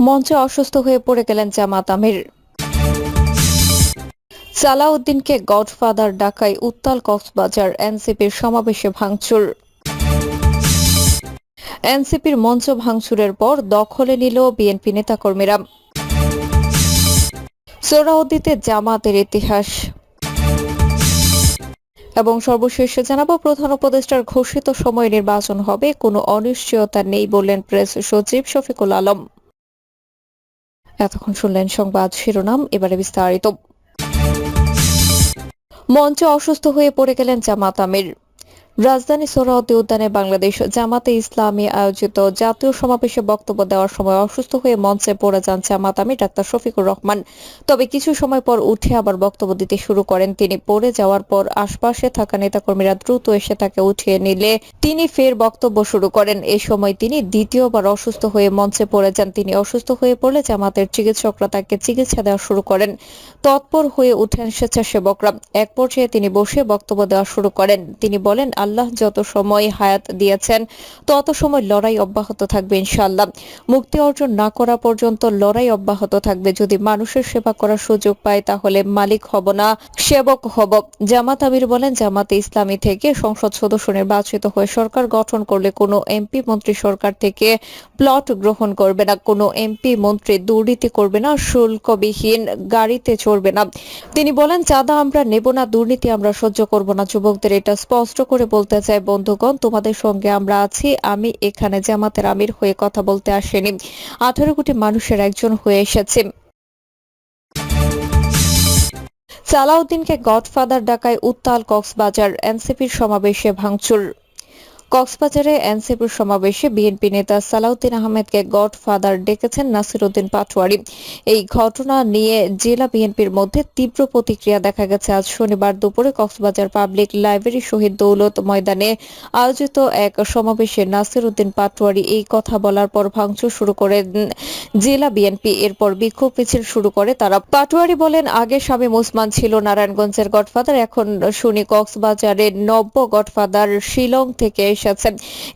মঞ্চে অসুস্থ হয়ে পড়ে গেলেন জামাত আমির। সালাউদ্দিনকে গডফাদার ডাকায় উত্তাল কক্সবাজার, এনসিপির সমাবেশে ভাঙচুর। এনসিপির মঞ্চ ভাঙচুরের পর দখলে নিল বিএনপি নেতাকর্মীরা। সোহরাওয়ার্দীতে জামাতের ইতিহাস। এবং সর্বশেষে জানাব, প্রধান উপদেষ্টার ঘোষিত সময় নির্বাচন হবে, কোনো অনিশ্চয়তা নেই বললেন প্রেস সচিব শফিকুল আলম। এতক্ষণ শুনলেন সংবাদ শিরোনাম এবারে বিস্তারিত। মঞ্চে অসুস্থ হয়ে পড়ে গেলেন জামাত আমির। রাজধানী সোহরাওয়ার্দী উদ্যানে বাংলাদেশ জামাতে ইসলামী আয়োজিত জাতীয় সমাবেশে বক্তব্য দেওয়ার সময় অসুস্থ হয়ে মঞ্চে পড়ে যান জামাত আমির ডাক্তার শফিকুর রহমান। তবে কিছু সময় পর উঠে আবার বক্তব্য দিতে শুরু করেন তিনি। পড়ে যাওয়ার পর আশপাশে থাকা নেতাকর্মীরা দ্রুত এসে তাকে উঠিয়ে নিলে তিনি ফের বক্তব্য শুরু করেন। এই সময় তিনি দ্বিতীয়বার অসুস্থ হয়ে মঞ্চে পড়ে যান। তিনি অসুস্থ হয়ে পড়লে জামাতের চিকিৎসকরা তাকে চিকিৎসা দেওয়া শুরু করেন। তৎপর হয়ে উঠেন স্বেচ্ছাসেবকরা। এক পর্যায়ে তিনি বসে বক্তব্য দেওয়া শুরু করেন। তিনি বলেন আল্লাহ যত সময় হায়াত দিয়েছেন, তত সময় লড়াই অব্যাহত থাকবে ইনশাআল্লাহ। মুক্তি অর্জন না করা পর্যন্ত লড়াই অব্যাহত থাকবে। যদি মানুষের সেবা করার সুযোগ পায়, তাহলে মালিক হব না, সেবক হব। জামাত আমির বলেন, জামাতে ইসলামী থেকে সংসদ সদস্য নির্বাচিত হয়ে সরকার গঠন করলে কোনো এমপি মন্ত্রী সরকার থেকে প্লট গ্রহণ করবে না, কোনো এমপি মন্ত্রী দুর্নীতি করবে না, শুল্কবিহীন গাড়িতে চড়বে না। তিনি বলেন, চাঁদা আমরা নেব না, দুর্নীতি আমরা সহ্য করব না। যুবকদের এটা স্পষ্ট করে বলতে চাই বন্ধুগণ, তোমাদের সঙ্গে আমরা আছি। আমি এখানে জামাতের আমির হয়ে কথা বলতে আসেনি। আঠারো কোটি মানুষের একজন হয়ে এসেছি। সালাউদ্দিনকে গডফাদার ডাকায় উত্তাল কক্সবাজার, এনসিপির সমাবেশে ভাঙচুর। কক্সবাজারে এনসিপির সমাবেশে বিএনপি নেতা সালাউদ্দিন আহমেদকে গডফাদার ডেকেছেন নাসিরউদ্দিন পাটোয়ারি। এই ঘটনা নিয়ে জেলা বিএনপির মধ্যে তীব্র প্রতিক্রিয়া দেখা গেছে। আজ শনিবার দুপুরে কক্সবাজার পাবলিক লাইব্রেরি শহীদ দৌলত ময়দানে আয়োজিত এক সমাবেশে নাসিরউদ্দিন পাটোয়ারি এই কথা বলার পর ভাঙচুর শুরু করে জেলা বিএনপি। এরপর বিক্ষোভ মিছিল শুরু করে তারা। পাটোয়ারি বলেন, আগে স্বামী মুসমান ছিল নারায়ণগঞ্জের গডফাদার, এখন শুনি কক্সবাজারের নব্য গডফাদার শিলং থেকে এসেছেন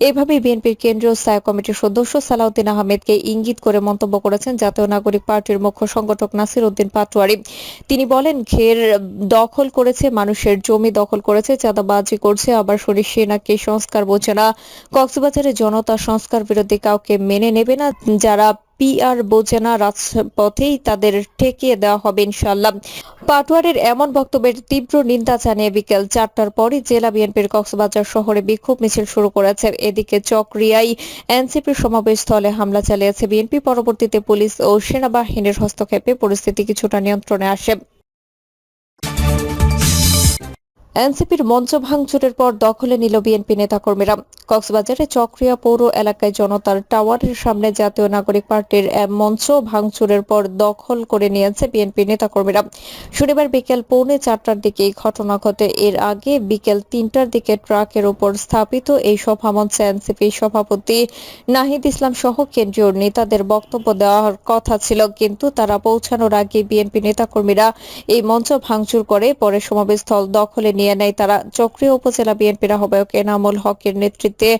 এভাবে বিএনপির কেন্দ্রীয় স্থায়ী কমিটির সদস্য সালাউদ্দিন আহমেদকে ইঙ্গিত করে মন্তব্য করেছেন জাতীয় নাগরিক পার্টির মুখ্য সংগঠক নাসির উদ্দিন পাটোয়ারি। তিনি বলেন, ঘের দখল করেছে, মানুষের জমি দখল করেছে, চাঁদাবাজি করছে, আবার শরীর সেনাকে সংস্কার বোঝে না। কক্সবাজারের জনতা সংস্কার বিরোধী কাউকে মেনে নেবে না, যারা পিআর বোঝে না, রাজপথেই তাদের ঠেকিয়ে দেওয়া হবে ইনশাল্লাহ পাটোয়ারের এমন বক্তব্যের তীব্র নিন্দা জানিয়ে বিকেল চারটার পরই জেলা বিএনপির কক্সবাজার শহরে বিক্ষোভ মিছিল শুরু করেছে। এদিকে চকরিয়ায় এনসিপির সমাবেশস্থলে হামলা চালিয়েছে বিএনপি। পরবর্তীতে পুলিশ ও সেনাবাহিনীর হস্তক্ষেপে পরিস্থিতি কিছুটা নিয়ন্ত্রণে আসে। এনসিপির মঞ্চ ভাঙচুরের পর দখলে নিল বিএনপি নেতাকর্মীরা। কক্সবাজারে চক্রিয়া পৌর এলাকায় জনতার টাওয়ারের সামনে জাতীয় নাগরিক পার্টির মঞ্চ ভাঙচুরের পর দখল করে নিয়েছে বিএনপি নেতাকর্মীরা। শনিবার বিকেল পৌনে চারটার দিকে এই ঘটনা ঘটে। এর আগে বিকেল তিনটার দিকে ট্রাকের উপর স্থাপিত এই সভামঞ্চে এনসিপি সভাপতি নাহিদ ইসলাম সহ কেন্দ্রীয় নেতাদের বক্তব্য দেওয়ার কথা ছিল, কিন্তু তারা পৌঁছানোর আগে বিএনপি নেতাকর্মীরা এই মঞ্চ ভাঙচুর করে পরে সমাবেশস্থল দখলে নিয়ে নেয় তারা। চক্রীয় উপজেলা বিএনপির আহ্বায়ক এনামুল হকের নেতৃত্বে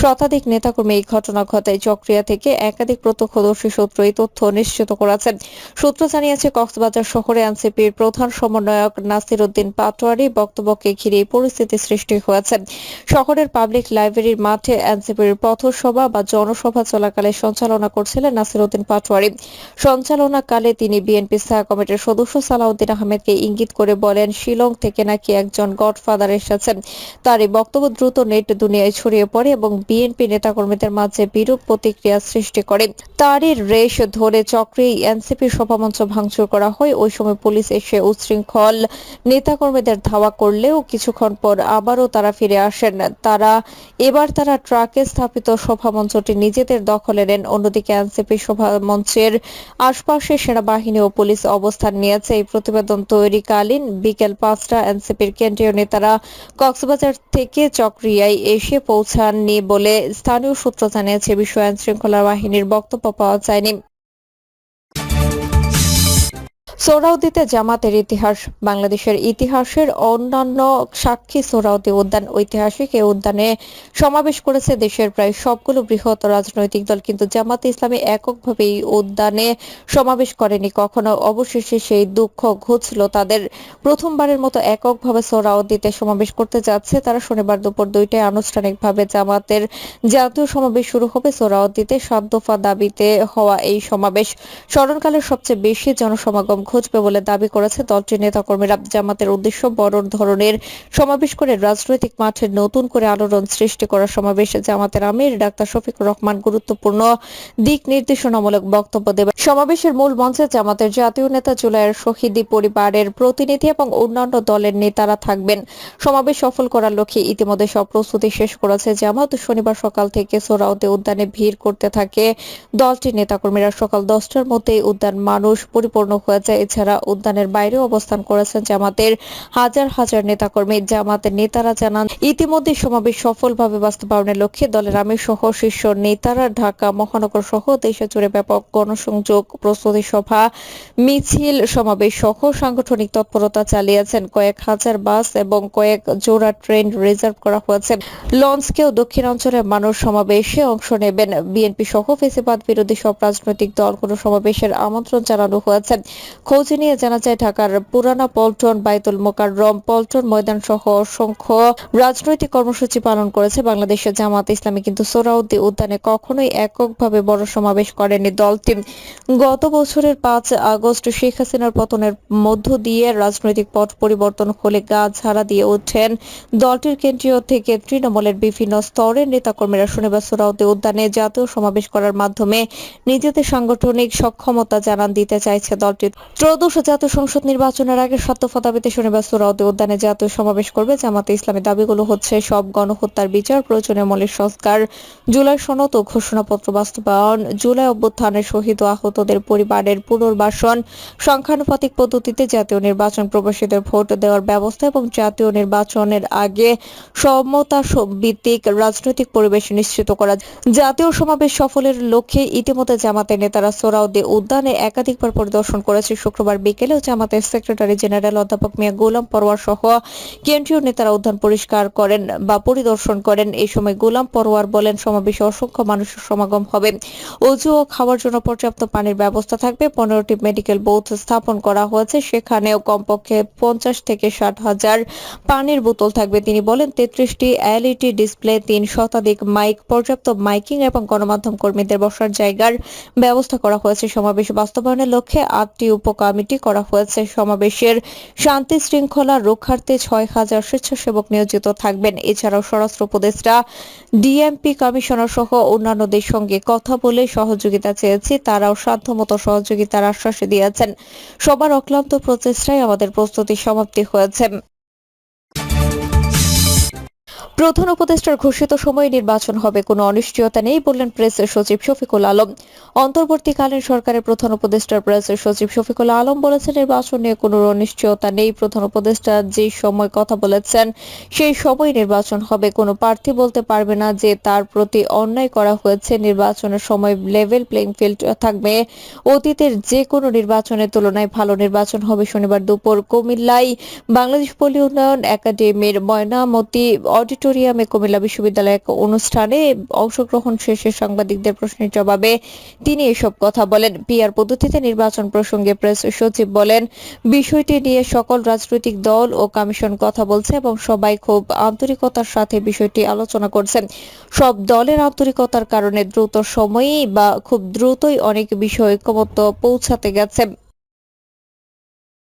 শতাধিক নেতাকর্মী এই ঘটনা ঘটায় চক্রিয়া থেকে একাধিক প্রত্যক্ষদর্শী সূত্র এই তথ্য নিশ্চিত করেছেন সূত্র জানিয়েছে, কক্সবাজার শহরে এনসিপির প্রধান সমন্বয়ক নাসির উদ্দিন পাটোয়ারি বক্তব্যকে ঘিরে পরিস্থিতি সৃষ্টি হয়েছে। শহরের পাবলিক লাইব্রেরির মাঠে এনসিপির পথসভা বা জনসভা চলাকালে সঞ্চালনা করছিলেন নাসির উদ্দিন পাটোয়ারি। সঞ্চালনাকালে তিনি বিএনপি স্থায়ী কমিটির সদস্য সালাউদ্দিন আহমেদকে ইঙ্গিত করে বলেন, শিলং থেকে নাকি একজন একজন গডফাদার এসেছেন। তার এই বক্তব্য দ্রুত নেট দুনিয়ায় ছড়িয়ে পড়ে এবং বিএনপি নেতাকর্মীদের মাঝে বিরূপ প্রতিক্রিয়া সৃষ্টি করে। তারই রেশ ধরে চক্রে এনসিপি সভামঞ্চ ভাঙচুর করা হয়। ওই সময় পুলিশ এসে উচ্ছৃঙ্খল, নেতাকর্মীদের ধাওয়া করলেও কিছুক্ষণ পর আবারও তারা ফিরে আসেন। তারা, এবার তারা ট্রাকে স্থাপিত সভামঞ্চটি নিজেদের দখলে নেন। অন্যদিকে এনসিপি সভামঞ্চের আশপাশে সেনাবাহিনী ও পুলিশ অবস্থান নিয়েছে। এই প্রতিবেদন তৈরিকালীন বিকেল পাঁচটা এনসিপির কেন্দ্রীয় নেতারা কক্সবাজার থেকে চক্রিয়ায় এসে পৌঁছাননি বলে স্থানীয় সূত্র জানিয়েছে বিশ্ব আইন শৃঙ্খলা বাহিনীর বক্তব্য পাওয়া যায়নি। সোহরাওয়ার্দীতে জামাতের ইতিহাস, বাংলাদেশের ইতিহাসের অন্যান্য সাক্ষী সোহরাওয়ার্দী উদ্যান ঐতিহাসিক এই উদ্যানে সমাবেশ করেছে দেশের প্রায় সবগুলো বৃহৎ রাজনৈতিক দল, কিন্তু জামাতে ইসলামী এককভাবে এই উদ্যানে সমাবেশ করেনি। কখনো অবশেষে সেই দুঃখ ঘুচল তাদের। প্রথমবারের মতো এককভাবে সোহরাওয়ার্দীতে সমাবেশ করতে যাচ্ছে তারা। শনিবার দুপুর দুইটায় আনুষ্ঠানিকভাবে জামাতের জাতীয় সমাবেশ শুরু হবে সোহরাওয়ার্দীতে। সাত দফা দাবিতে হওয়া এই সমাবেশ স্মরণকালের সবচেয়ে বেশি জনসমাগম ঘটবে বলে দাবি করেছে দলটির নেতাকর্মীরা। জামাতের উদ্দেশ্য বড় ধরনের সমাবেশ করে রাজনৈতিক মাঠে নতুন করে আলোড়ন সৃষ্টি করা সমাবেশে। জামাতের আমির ডাক্তার শফিকুর রহমান গুরুত্বপূর্ণ দিক নির্দেশনামূলক বক্তব্য দেবেন। সমাবেশের মূল মঞ্চে জামাতের জাতীয় নেতা জুলাইয়ের শহীদি পরিবারের প্রতিনিধি এবং অন্যান্য দলের নেতারা থাকবেন। সমাবেশ সফল করার লক্ষ্যে ইতিমধ্যে সব প্রস্তুতি শেষ করেছে জামাত। শনিবার সকাল থেকে সোরাউদ্দি উদ্যানে ভিড় করতে থাকে দলটির নেতাকর্মীরা। সকাল দশটার মধ্যে উদ্যান মানুষ পরিপূর্ণ হয়েছে। এছাড়া উদ্যানের বাইরেও অবস্থান করেছেন জামাতের হাজার হাজার নেতাকর্মী। জামাতের নেতারা জানান, ইতিমধ্যে সমাবেশ সফলভাবে বাস্তবায়নের লক্ষ্যে দলের আমির সহ শীর্ষ নেতারা ঢাকা মহানগর সহ দেশে জুড়ে ব্যাপক গণসংযোগ প্রস্তুতি সভা, মিছিল সমাবেশ সহ সাংগঠনিক তৎপরতা চালিয়েছেন। কয়েক হাজার বাস এবং কয়েক জোড়া ট্রেন রিজার্ভ করা হয়েছে। লঞ্চকেও দক্ষিণাঞ্চলের মানুষ সমাবেশে অংশ নেবেন। বিএনপি সহ ফেসিবাদ বিরোধী সব রাজনৈতিক দলগুলো সমাবেশের আমন্ত্রণ জানানো হয়েছে। খোঁজ নিয়ে জানা যায়, ঢাকার পুরানা পল্টন বাইতুল মোকাররম পল্টন ময়দান সহ অসংখ্য রাজনৈতিক কর্মসূচি পালন করেছে বাংলাদেশের জামাত ইসলামী। কিন্তু সোরাউদ্দি উদ্যানে কখনোই এককভাবে বড় সমাবেশ করেনি দলটি। গত বছরের পাঁচ আগস্ট শেখ হাসিনার পতনের মধ্য দিয়ে রাজনৈতিক পট পরিবর্তন হলে গা ঝাড়া দিয়ে ওঠেন দলটির কেন্দ্রীয় থেকে তৃণমূলের বিভিন্ন স্তরের নেতাকর্মীরা। শনিবার সোরাউদ্দি উদ্যানে জাতীয় সমাবেশ করার মাধ্যমে নিজেদের সাংগঠনিক সক্ষমতা জানান দিতে চাইছে দলটি। ত্রয়োদশ জাতীয় সংসদ নির্বাচনের আগে সত্যফা দাবিতে শনিবার সোরাউদ্দি উদ্যানে জাতীয় সমাবেশ করবে জামাতে ইসলামী। দাবিগুলো হচ্ছে সব গণহত্যার বিচার প্রয়োজনীয় মৌলিক সংস্কার, জুলাই সনদ ও ঘোষণাপত্র বাস্তবায়ন, জুলাই অভ্যুত্থানের শহীদ ও আহতদের পরিবারের পুনর্বাসন, সংখ্যানুপাতিক পদ্ধতিতে জাতীয় নির্বাচন প্রবাসীদের ভোট দেওয়ার ব্যবস্থা এবং জাতীয় নির্বাচনের আগে সমতা ভিত্তিক রাজনৈতিক পরিবেশ নিশ্চিত করা। জাতীয় সমাবেশ সফলের লক্ষ্যে ইতিমধ্যে জামাতের নেতারা সোরাউদ্দি উদ্যানে একাধিকবার পরিদর্শন করেছে। শুক্রবার বিকেলেও জামাতের সেক্রেটারি জেনারেল অধ্যাপক মিয়া গোলাম পরোয়ার সহ কেন্দ্রীয় নেতারা উদ্যান পরিষ্কার করেন বা পরিদর্শন করেন। এই সময় গোলাম পরোয়ার বলেন, সমাবেশে অসংখ্য মানুষের সমাগম হবে। অজু ও খাওয়ার জন্য পর্যাপ্ত পানির ব্যবস্থা থাকবে। পনেরোটি মেডিকেল বুথ স্থাপন করা হয়েছে। সেখানেও কমপক্ষে পঞ্চাশ থেকে ষাট হাজার পানির বোতল থাকবে। তিনি বলেন, তেত্রিশটি এলইডি ডিসপ্লে, তিন শতাধিক মাইক, পর্যাপ্ত মাইকিং এবং গণমাধ্যম কর্মীদের বসার জায়গার ব্যবস্থা করা হয়েছে। সমাবেশ বাস্তবায়নের লক্ষ্যে আটটি উপকমিটি করা হয়েছে। সমাবেশের শান্তি শৃঙ্খলা রক্ষার্থে ছয় হাজার স্বেচ্ছাসেবক নিয়োজিত থাকবেন। এছাড়াও স্বরাষ্ট্র উপদেষ্টা, ডিএমপি কমিশনার সহ অন্যান্যদের সঙ্গে কথা বলে সহযোগিতা চেয়েছি। তারাও সাধ্যমতো সহযোগিতার আশ্বাস দিয়েছেন। সবার অক্লান্ত প্রচেষ্টায় আমাদের প্রস্তুতি সমাপ্তি হয়েছে। প্রধান উপদেষ্টার ঘোষিত সময়ে নির্বাচন হবে, কোনো অনিশ্চয়তা নেই বললেন প্রেস সচিব শফিকুল আলম। অন্তর্বর্তীকালীন সরকারের প্রধান উপদেষ্টার প্রেস সচিব শফিকুল আলম বলেছেন, নির্বাচন নিয়ে কোনো অনিশ্চয়তা নেই। প্রধান উপদেষ্টা যে সময় কথা বলেছেন, সেই সময় নির্বাচন হবে। কোনো প্রার্থী বলতে পারবে না যে তার প্রতি অন্যায় করা হয়েছে। নির্বাচনের সময় লেভেল প্লেইং ফিল্ড থাকবে। অতীতের যে কোনো নির্বাচনের তুলনায় ভালো নির্বাচন হবে শনিবার দুপুর কুমিল্লায়। বাংলাদেশ পল্লী উন্নয়ন একাডেমির ময়নামতি অডিটোরিয়ামে কুমিল্লা বিশ্ববিদ্যালয়ের এক অনুষ্ঠানে অংশগ্রহণ শেষে সাংবাদিকদের প্রশ্নের জবাবে তিনি এসব কথা বলেন। পিআর পদ্ধতিতে নির্বাচন প্রসঙ্গে প্রেস সচিব বলেন, বিষয়টি নিয়ে সকল রাজনৈতিক দল ও কমিশন কথা বলছে এবং সবাই খুব আন্তরিকতার সাথে বিষয়টি আলোচনা করছেন। সব দলের আন্তরিকতার কারণে দ্রুত সময়েই বা খুব দ্রুতই অনেক বিষয় ঐক্যমত্য পৌঁছাতে গেছে।